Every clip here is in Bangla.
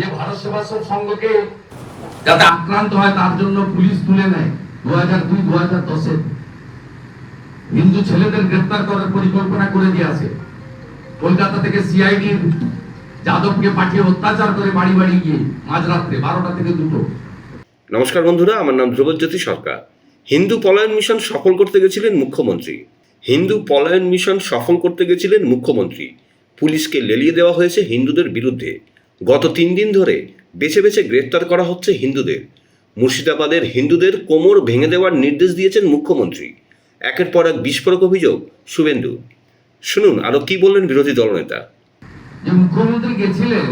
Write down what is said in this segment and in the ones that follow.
যে ভারত সেবাশ্রম সংঘকে যাতে আক্রান্ত হয়, তার জন্য পুলিশ তুলে নেয় দু হাজার দুই দু হাজার দশে হিন্দু ছেলেদের গ্রেপ্তার করার পরিকল্পনা করে দিয়েছে কলকাতা থেকে সিআইডির যাদবকে পাঠিয়ে অত্যাচার করে বাড়ি বাড়ি গিয়ে মাঝরাত্রে বারোটা থেকে দুটো। নমস্কার বন্ধুরা, আমার নাম ধ্রুবজ্যোতি সরকার। হিন্দু পলায়ন মিশন সফল করতে গেছিলেন মুখ্যমন্ত্রী। হিন্দু পলায়ন মিশন সফল করতে গেছিলেন মুখ্যমন্ত্রী। পুলিশকে লেলিয়ে দেওয়া হয়েছে হিন্দুদের বিরুদ্ধে। গত তিন দিন ধরে বেছে বেছে গ্রেপ্তার করা হচ্ছে হিন্দুদের। মুর্শিদাবাদের হিন্দুদের কোমর ভেঙে দেওয়ার নির্দেশ দিয়েছেন মুখ্যমন্ত্রী। একের পর এক বিস্ফোরক অভিযোগ, শুভেন্দু। শুনুন আরও কি বললেন বিরোধী দলনেতা? যে মুখ্যমন্ত্রী গেছিলেন,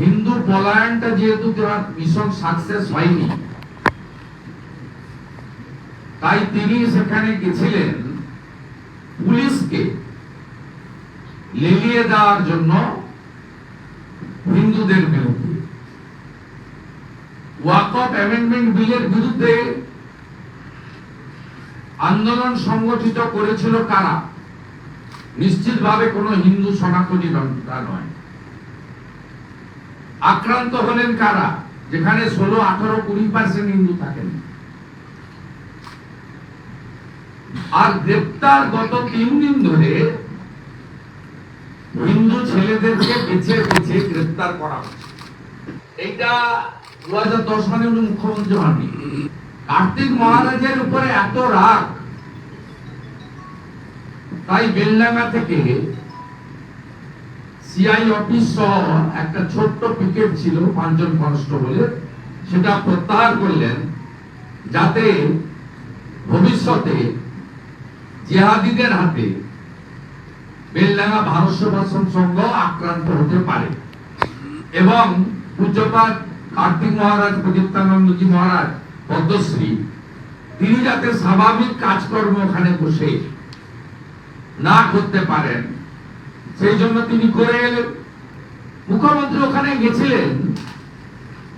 হিন্দু পলায়নটা যেহেতু মিশন সাকসেস হয়নি, তাই তিনি সেখানে গেছিলেন পুলিশকে লেলিয়ে দেওয়ার জন্য হিন্দুদের বিরুদ্ধে। ওয়াকফ অ্যামেন্ডমেন্ট বিলের বিরুদ্ধে আন্দোলন সংগঠিত করেছিল কারা? নিশ্চিতভাবে কোনো হিন্দু সনাতনী তা নয়। আক্রান্ত হলেন কারা? যেখানে ষোলো, আঠারো, কুড়ি পার্সেন্ট হিন্দু থাকেন। আর গ্রেপ্তার গত তিন দিন ধরে হিন্দু ছেলেদেরকে বেছে বেছে গ্রেপ্তার করা এইটা দু হাজার দশ সালে উনি মুখ্যমন্ত্রী হননি। কার্তিক মহারাজের উপরে এত রাগ। তাই বেলডাঙ্গা থেকে সিআই অফিস সহ একটা ছোট্ট পিকেট ছিল, পাঁচজন কনস্টেবলের সেটা প্রত্যাহার করলেন যাতে ভবিষ্যতে জেহাদিদের হাতে বেলডাঙ্গা ভারত সেবাশ্রম সংঘ আক্রান্ত হতে পারে। এবং পূজ্যপাত কার্তিক মহারাজ, প্রদীপ্তানন্দজি মহারাজ, পদ্মশ্রী, তিনি যাতে স্বাভাবিক কাজকর্ম ওখানে বসে না করতে পারেন, সেই জন্য তিনি করে এলেন। মুখ্যমন্ত্রী ওখানে গেছিলেন।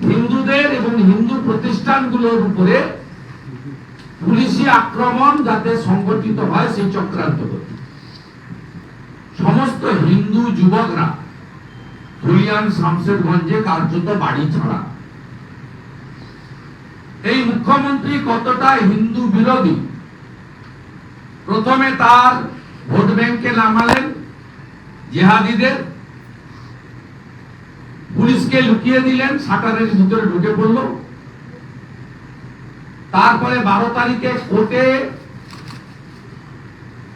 হিন্দুদের এবং হিন্দু প্রতিষ্ঠানগুলোর উপরে পুলিশি আক্রমণ যাতে সংগঠিত হয়, সেই চক্রান্ত করতে সমস্ত হিন্দু যুবকরা ধুলিয়ান শামশেরগঞ্জে কার্যত বাড়ি ছাড়া। এই মুখ্যমন্ত্রী কতটা হিন্দু বিরোধী? প্রথমে তার ভোট ব্যাংকে নামালেন জেহাদিদের। পুলিশকে লুকিয়ে দিলেন, শাটারের ভিতরে ঢুকে পড়ল। তারপরে বারো তারিখে কোর্টে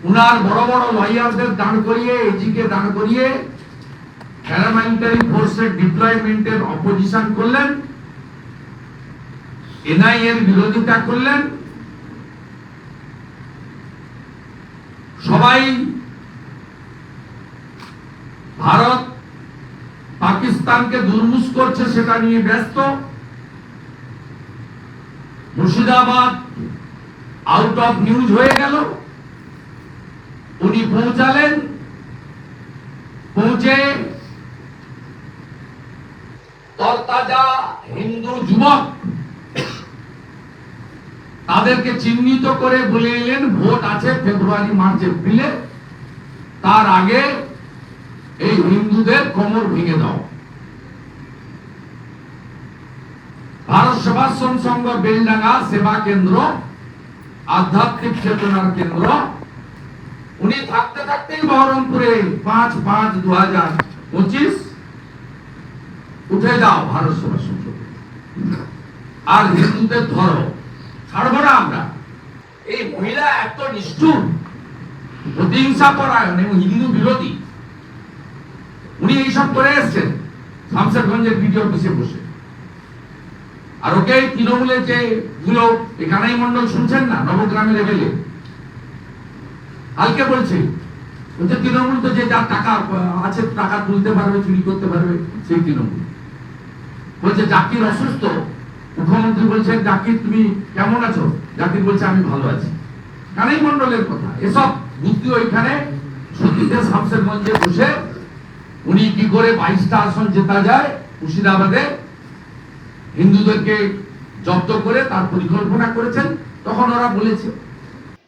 উনার বড় বড় লয়ারদের দাঁড় করিয়ে এজিকে দাঁড় করিয়ে প্যারামিলিটারি ফোর্সের ডিপ্লয়মেন্টের অপোজিশন করলেন এনআইএ এর বিরোধিতা করলেন। সবাই ভারত পাকিস্তানকে দুর্মুষ করছে সেটা নিয়ে ব্যস্ত। মুর্শিদাবাদ আউট অফ নিউজ হয়ে গেল। উনি পৌঁছালেন পৌঁছে তরতাজা হিন্দু যুবক তাদেরকে চিহ্নিত করে বলে এলেন, ভোট আছে ফেব্রুয়ারি, মার্চ, এপ্রিলে। তার আগে এই হিন্দুদের কোমর ভেঙে দাও। ভারত সেবাশ্রম সংঘ, বেলডাঙ্গা সেবা কেন্দ্র, আধ্যাত্মিক চেতনার কেন্দ্র উনি থাকতে থাকতেই বহরমপুরে পাঁচ পাঁচ দু হাজার পঁচিশ উঠে যাও ভারত সেবাশ্রম সংঘ আর হিন্দুদের ধরো, ছাড়বো না আমরা। এই মহিলা এত নিষ্ঠুর, প্রতিহিংসা পরায়ণ এবং হিন্দু বিরোধী। উনি এইসব করে এসছেন শামশেরগঞ্জের বিডিও অফিসে বসে। আর ওকে তৃণমূলের যে গুলো, এখানেই মন্ডল শুনছেন না, নবগ্রামের লেভেলে কালকে বলছে বলছে, তৃণমূল তো যে যার টাকা আছে, টাকা তুলতে পারবে, চুরি করতে পারবে, সেই তৃণমূল। বলছে, জাকির অসুস্থ? মুখ্যমন্ত্রী বলছেন, জাকির, তুমি কেমন আছো? জাকির বলছে, আমি ভালো আছি। কানাই মন্ডলের কথা, এসব বুদ্ধি ওইখানে সতীতে শামশেরগঞ্জে বসে উনি কি করে বাইশটা আসন জেতা যায়, মুর্শিদাবাদে হিন্দুদেরকে জব্দ করে তার পরিকল্পনা করেছেন, তখন ওরা বলেছে